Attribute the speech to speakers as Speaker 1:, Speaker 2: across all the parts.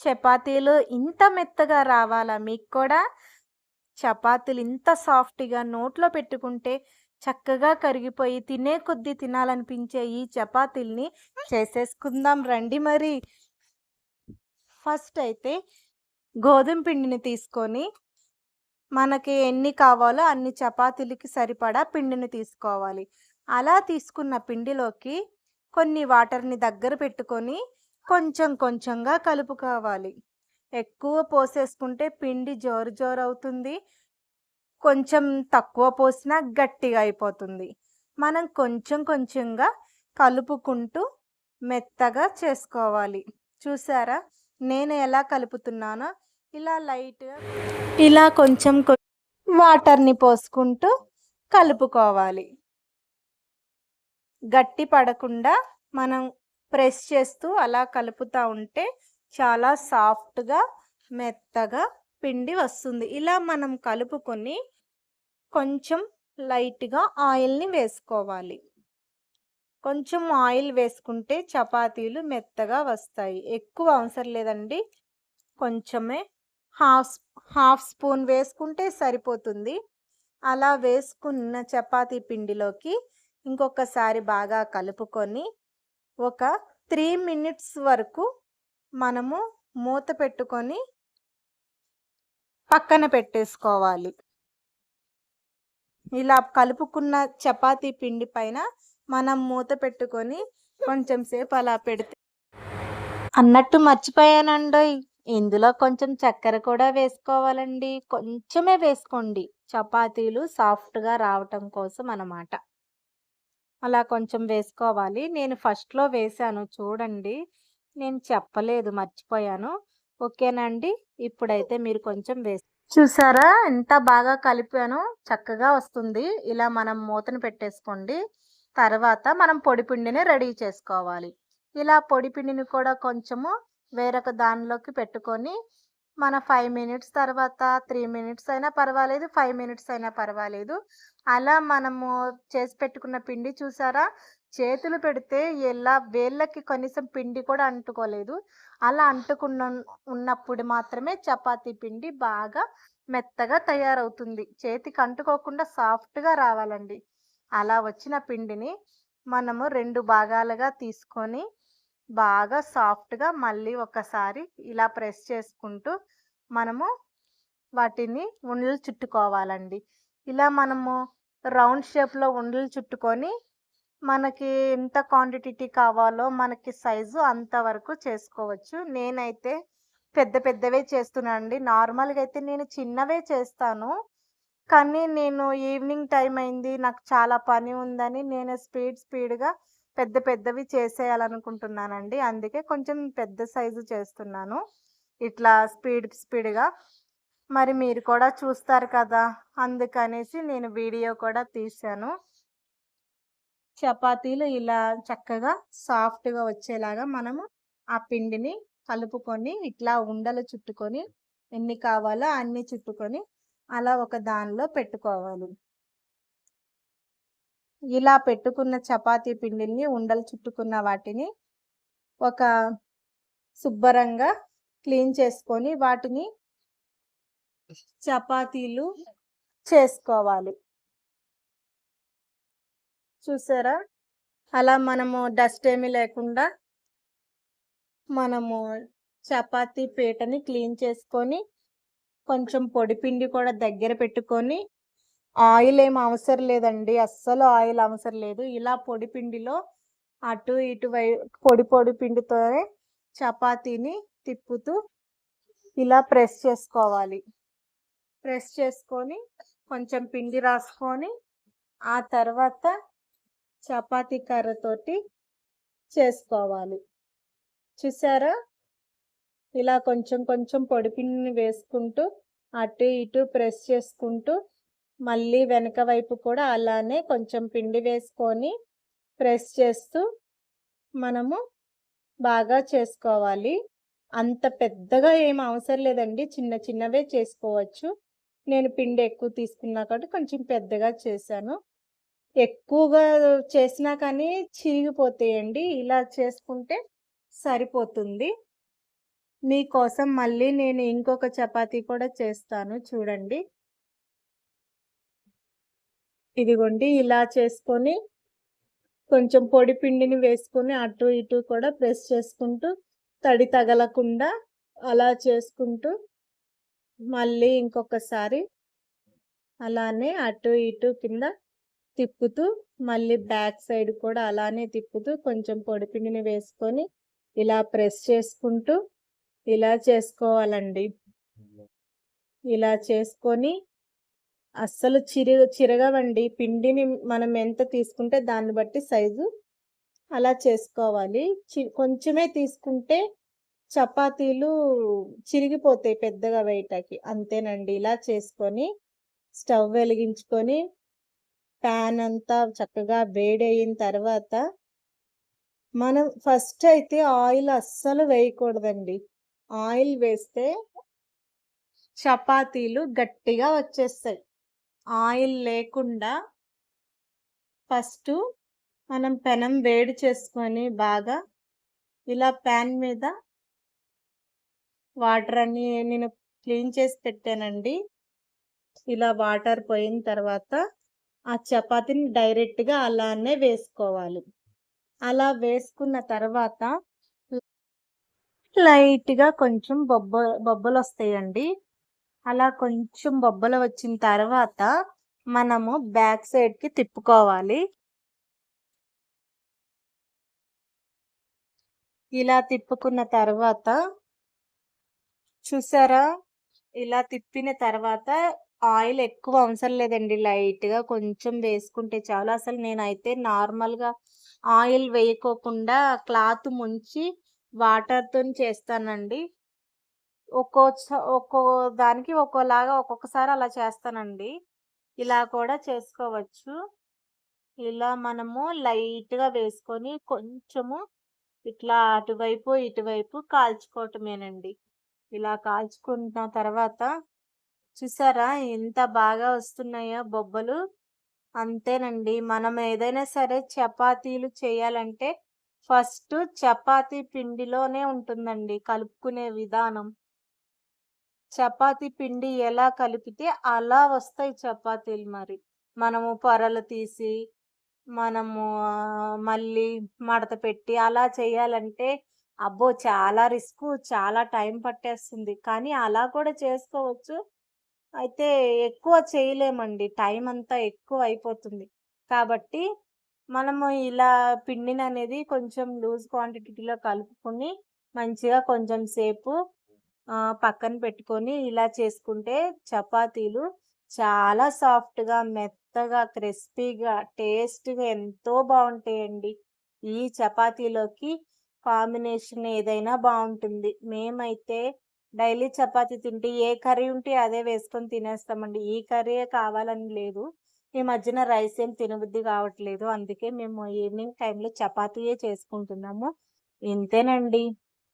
Speaker 1: చపాతీలు ఇంత మెత్తగా రావాలా మీకు కూడా? చపాతీలు ఇంత సాఫ్ట్‌గా నోట్లో పెట్టుకుంటే చక్కగా కరిగిపోయి తినే కొద్దీ తినాలనిపించే ఈ చపాతీల్ని చేసేసుకుందాం రండి మరి. ఫస్ట్ అయితే గోధుమ పిండిని తీసుకొని మనకి ఎన్ని కావాలో అన్ని చపాతీలకి సరిపడా పిండిని తీసుకోవాలి. అలా తీసుకున్న పిండిలోకి కొన్ని వాటర్‌ని దగ్గర పెట్టుకొని కొంచెం కొంచెంగా కలుపుకోవాలి. ఎక్కువ పోసేసుకుంటే పిండి జోరు జోరు అవుతుంది. కొంచెం తక్కువ పోసినా గట్టిగా అయిపోతుంది. మనం కొంచెం కొంచెంగా కలుపుకుంటూ మెత్తగా చేసుకోవాలి. చూసారా? నేను ఎలా కలుపుతున్నానో ఇలా లైట్‌గా ఇలా కొంచెం వాటర్‌ని పోసుకుంటూ కలుపుకోవాలి. గట్టి పడకుండా మనం ప్రెస్ చేస్తూ అలా కలుపుతూ ఉంటే చాలా సాఫ్ట్‌గా, మెత్తగా పిండి వస్తుంది. ఇలా మనం కలుపుకొని కొంచెం లైట్‌గా ఆయిల్‌ని వేసుకోవాలి. కొంచెం ఆయిల్ వేసుకుంటే చపాతీలు మెత్తగా వస్తాయి. ఎక్కువ అవసరం లేదండి. కొంచెమే హాఫ్ హాఫ్ స్పూన్ వేసుకుంటే సరిపోతుంది. అలా వేసుకున్న చపాతీ పిండిలోకి ఇంకొకసారి బాగా కలుపుకొని ఒక త్రీ మినిట్స్ వరకు మనము మూత పెట్టుకొని పక్కన పెట్టేసుకోవాలి. ఇలా కలుపుకున్న చపాతీ పిండి పైన మనం మూత పెట్టుకొని కొంచెం సేపు అలా పెడితే అన్నట్టు మర్చిపోయానండోయ్! ఇందులో కొంచెం చక్కెర కూడా వేసుకోవాలండి. కొంచెమే వేసుకోండి. చపాతీలు సాఫ్ట్‌గా రావటం కోసం అన్నమాట. అలా కొంచెం వేసుకోవాలి. నేను ఫస్ట్‌లో వేశాను చూడండి. నేను చెప్పలేదు మర్చిపోయాను. ఓకేనండి ఇప్పుడైతే మీరు కొంచెం వేసి చూసారా? ఎంత బాగా కలిపాను చక్కగా వస్తుంది. ఇలా మనం మూతను పెట్టేసుకోండి. తర్వాత మనం పొడిపిండిని రెడీ చేసుకోవాలి. ఇలా పొడిపిండిని కూడా కొంచెము వేరొక దానిలోకి పెట్టుకొని మన ఫైవ్ మినిట్స్ తర్వాత త్రీ మినిట్స్ అయినా పర్వాలేదు. ఫైవ్ మినిట్స్ అయినా పర్వాలేదు. అలా మనము చేసి పెట్టుకున్న పిండి చూసారా? చేతులు పెడితే ఎలా వేళ్ళకి కనీసం పిండి కూడా అంటుకోలేదు. అలా అంటుకున్న ఉన్నప్పుడు మాత్రమే చపాతీ పిండి బాగా మెత్తగా తయారవుతుంది. చేతికి అంటుకోకుండా సాఫ్ట్‌గా రావాలండి. అలా వచ్చిన పిండిని మనము రెండు భాగాలుగా తీసుకొని బాగా సాఫ్ట్‌గా మళ్ళీ ఒకసారి ఇలా ప్రెస్ చేసుకుంటూ మనము వాటిని ఉండలు చుట్టుకోవాలండి. ఇలా మనము రౌండ్ షేప్‌లో ఉండలు చుట్టుకొని మనకి ఎంత క్వాంటిటీ కావాలో మనకి సైజు అంతవరకు చేసుకోవచ్చు. నేనైతే పెద్ద పెద్దవే చేస్తున్నానండి. నార్మల్‌గా అయితే నేను చిన్నవే చేస్తాను. కానీ నేను ఈవినింగ్ టైం అయింది. నాకు చాలా పని ఉందని నేను స్పీడ్ స్పీడ్‌గా పెద్ద పెద్దవి చేసేయాలనుకుంటున్నానండి. అందుకే కొంచెం పెద్ద సైజు చేస్తున్నాను. ఇట్లా స్పీడ్ స్పీడ్‌గా. మరి మీరు కూడా చూస్తారు కదా! అందుకనేసి నేను వీడియో కూడా తీశాను. చపాతీలు ఇలా చక్కగా సాఫ్ట్‌గా వచ్చేలాగా మనము ఆ పిండిని కలుపుకొని ఇట్లా ఉండలు చుట్టుకొని ఎన్ని కావాలో అన్ని చుట్టుకొని అలా ఒక దానిలో పెట్టుకోవాలి. ఇలా పెట్టుకున్న చపాతీ పిండిని ఉండలు చుట్టుకున్న వాటిని ఒక శుభ్రంగా క్లీన్ చేసుకొని వాటిని చపాతీలు చేసుకోవాలి. చూసారా? అలా మనము డస్ట్ ఏమీ లేకుండా మనము చపాతీ పీటని క్లీన్ చేసుకొని కొంచెం పొడి పిండి కూడా దగ్గర పెట్టుకొని ఆయిల్ ఏం అవసరం లేదండి. అస్సలు ఆయిల్ అవసరం లేదు. ఇలా పొడి పిండిలో అటు ఇటు వై పొడి పొడి పిండితోనే చపాతీని తిప్పుతూ ఇలా ప్రెస్ చేసుకోవాలి. ప్రెస్ చేసుకొని కొంచెం పిండి రాసుకొని ఆ తర్వాత చపాతీ కర్రతోటి చేసుకోవాలి. చూసారా? ఇలా కొంచెం కొంచెం పొడి పిండిని వేసుకుంటూ అటు ఇటు ప్రెస్ చేసుకుంటూ మళ్ళీ వెనక వైపు కూడా అలానే కొంచెం పిండి వేసుకొని ప్రెస్ చేస్తూ మనము బాగా చేసుకోవాలి. అంత పెద్దగా ఏం అవసరం లేదండి. చిన్న చిన్నవే చేసుకోవచ్చు. నేను పిండి ఎక్కువ తీసుకున్నా కాబట్టి కొంచెం పెద్దగా చేశాను. ఎక్కువగా చేసినా కానీ చిరిగిపోతాయండి. ఇలా చేసుకుంటే సరిపోతుంది. మీకోసం మళ్ళీ నేను ఇంకొక చపాతీ కూడా చేస్తాను చూడండి ఇదిగోండి ఇలా చేసుకొని కొంచెం పొడి పిండిని వేసుకొని అటు ఇటు కూడా ప్రెస్ చేసుకుంటూ తడి తగలకుండా అలా చేసుకుంటూ మళ్ళీ ఇంకొకసారి అలానే అటు ఇటు కింద తిప్పుతూ మళ్ళీ బ్యాక్ సైడ్ కూడా అలానే తిప్పుతూ కొంచెం పొడిపిండిని వేసుకొని ఇలా ప్రెస్ చేసుకుంటూ ఇలా చేసుకోవాలండి. ఇలా చేసుకొని అస్సలు చిరు చిరగవండి. పిండిని మనం ఎంత తీసుకుంటే దాన్ని బట్టి సైజు అలా చేసుకోవాలి. చి కొంచెమే తీసుకుంటే చపాతీలు చిరిగిపోతాయి పెద్దగా వేయటానికి. అంతేనండి. ఇలా చేసుకొని స్టవ్ వెలిగించుకొని ప్యాన్ అంతా చక్కగా వేడయిన తర్వాత మనం ఫస్ట్ అయితే ఆయిల్ అస్సలు వేయకూడదండి. ఆయిల్ వేస్తే చపాతీలు గట్టిగా వచ్చేస్తాయి. ఆయిల్ లేకుండా ఫస్ట్ మనం పెనం వేడి చేసుకొని బాగా ఇలా ప్యాన్ మీద వాటర్ అన్ని నేను క్లీన్ చేసి పెట్టానండి. ఇలా వాటర్ పోయిన తర్వాత ఆ చపాతీని డైరెక్ట్గా అలానే వేసుకోవాలి. అలా వేసుకున్న తర్వాత లైట్గా కొంచెం బొబ్బ బొబ్బలు వస్తాయండి అలా కొంచెం బొబ్బలు వచ్చిన తర్వాత మనము బ్యాక్ సైడ్కి తిప్పుకోవాలి. ఇలా తిప్పుకున్న తర్వాత చూసారా? ఇలా తిప్పిన తర్వాత ఆయిల్ ఎక్కువ అవసరం లేదండి. లైట్గా కొంచెం వేసుకుంటే చాలు. అసలు నేనైతే నార్మల్గా ఆయిల్ వేయకోకుండా క్లాత్ ముంచి వాటర్తో చేస్తానండి. ఒక్కో ఒక్కో దానికి ఒక్కోలాగా ఒక్కొక్కసారి అలా చేస్తానండి. ఇలా కూడా చేసుకోవచ్చు. ఇలా మనము లైట్గా వేసుకొని కొంచెము ఇట్లా అటువైపు ఇటువైపు కాల్చుకోవటమేనండి. ఇలా కాల్చుకున్న తర్వాత చూసారా ఎంత బాగా వస్తున్నాయో బొబ్బలు. అంతేనండి. మనం ఏదైనా సరే చపాతీలు చేయాలంటే ఫస్ట్ చపాతీ పిండిలోనే ఉంటుందండి కలుపుకునే విధానం. చపాతీ పిండి ఎలా కలిపితే అలా వస్తాయి చపాతీలు మరి. మనము పొరలు తీసి మనము మళ్ళీ మడత పెట్టి అలా చేయాలంటే అబ్బో! చాలా రిస్క్ చాలా టైం పట్టేస్తుంది. కానీ అలా కూడా చేసుకోవచ్చు. అయితే ఎక్కువ చేయలేమండి. టైం అంతా ఎక్కువ అయిపోతుంది. కాబట్టి మనము ఇలా పిండిని అనేది కొంచెం లూజ్ క్వాంటిటీలో కలుపుకొని మంచిగా కొంచెం సేపు పక్కన పెట్టుకొని ఇలా చేసుకుంటే చపాతీలు చాలా సాఫ్ట్గా మెత్తగా క్రిస్పీగా టేస్ట్గా ఎంతో బాగుంటాయండి. ఈ చపాతీలోకి కాంబినేషన్ ఏదైనా బాగుంటుంది. మేమైతే డైలీ చపాతీ తింటే ఏ కర్రీ ఉంటే అదే వేసుకొని తినేస్తామండి. ఈ కర్రీ కావాలని లేదు. ఈ మధ్యన రైస్ ఏం తినబుద్ధి కావట్లేదు. అందుకే మేము ఈవినింగ్ టైంలో చపాతీయే చేసుకుంటున్నాము. ఇంతేనండి.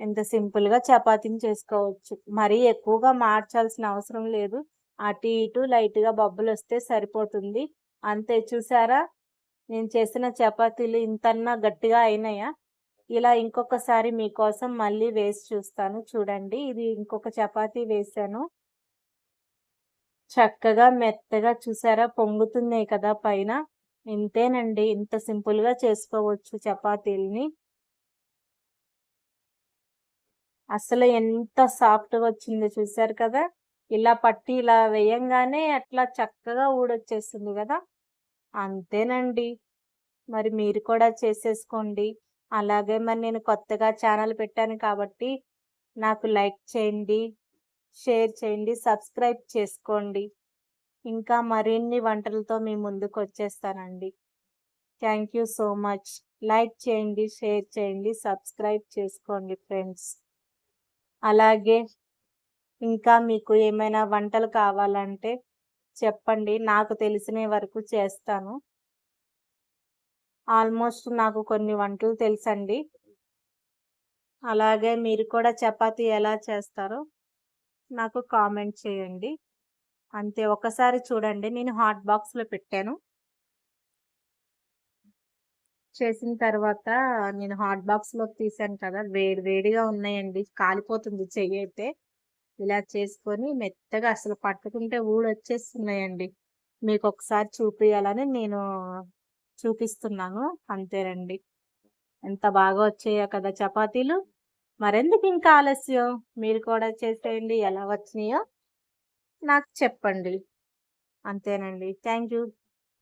Speaker 1: ఎంత సింపుల్గా చపాతీని చేసుకోవచ్చు. మరీ ఎక్కువగా మార్చాల్సిన అవసరం లేదు. అటు ఇటు లైట్గా బబ్బులు వస్తే సరిపోతుంది. అంతే చూసారా? నేను చేసిన చపాతీలు ఇంతన్నా గట్టిగా అయినాయా? ఇలా ఇంకొకసారి మీకోసం మళ్ళీ వేసి చూస్తాను. చూడండి ఇది ఇంకొక చపాతీ వేసాను. చక్కగా మెత్తగా చూసారా? పొంగుతున్నాయి కదా పైన. ఇంతేనండి. ఇంత సింపుల్గా చేసుకోవచ్చు చపాతీల్ని. అసలు ఎంత సాఫ్ట్గా వచ్చిందో చూసారు కదా? ఇలా పట్టి ఇలా వేయంగానే అట్లా చక్కగా ఊడొచ్చేస్తుంది కదా? అంతేనండి. మరి మీరు కూడా చేసేసుకోండి. అలాగే మరి నేను కొత్తగా ఛానల్ పెట్టాను కాబట్టి నాకు లైక్ చేయండి షేర్ చేయండి సబ్స్క్రైబ్ చేసుకోండి. ఇంకా మరిన్ని వంటలతో మీ ముందుకు వచ్చేస్తానండి. Thank you so much. Like చేయండి షేర్ చేయండి సబ్స్క్రైబ్ చేసుకోండి ఫ్రెండ్స్. అలాగే ఇంకా మీకు ఏమైనా వంటలు కావాలంటే చెప్పండి. నాకు తెలిసిన వరకు చేస్తాను. ఆల్మోస్ట్ నాకు కొన్ని వంటలు తెలుసండి. అలాగే మీరు కూడా చపాతి ఎలా చేస్తారో నాకు కామెంట్ చేయండి. అంతే ఒకసారి చూడండి. నేను హాట్ బాక్స్లో పెట్టాను. చేసిన తర్వాత నేను హాట్ బాక్స్‌లోకి తీసాను కదా! వేడి వేడిగా ఉన్నాయండి. కాలిపోతుంది చెయ్యి అయితే. ఇలా చేసుకొని మెత్తగా అసలు పట్టుకుంటే ఊడు వచ్చేస్తున్నాయండి మీకు ఒకసారి చూపించాలని నేను చూపిస్తున్నాను. అంతేనండి. ఎంత బాగా వచ్చాయో కదా చపాతీలు. మరెందుకు ఇంకా ఆలస్యం? మీరు కూడా చేసేయండి. ఎలా వచ్చినాయో నాకు చెప్పండి. అంతేనండి. Thank you.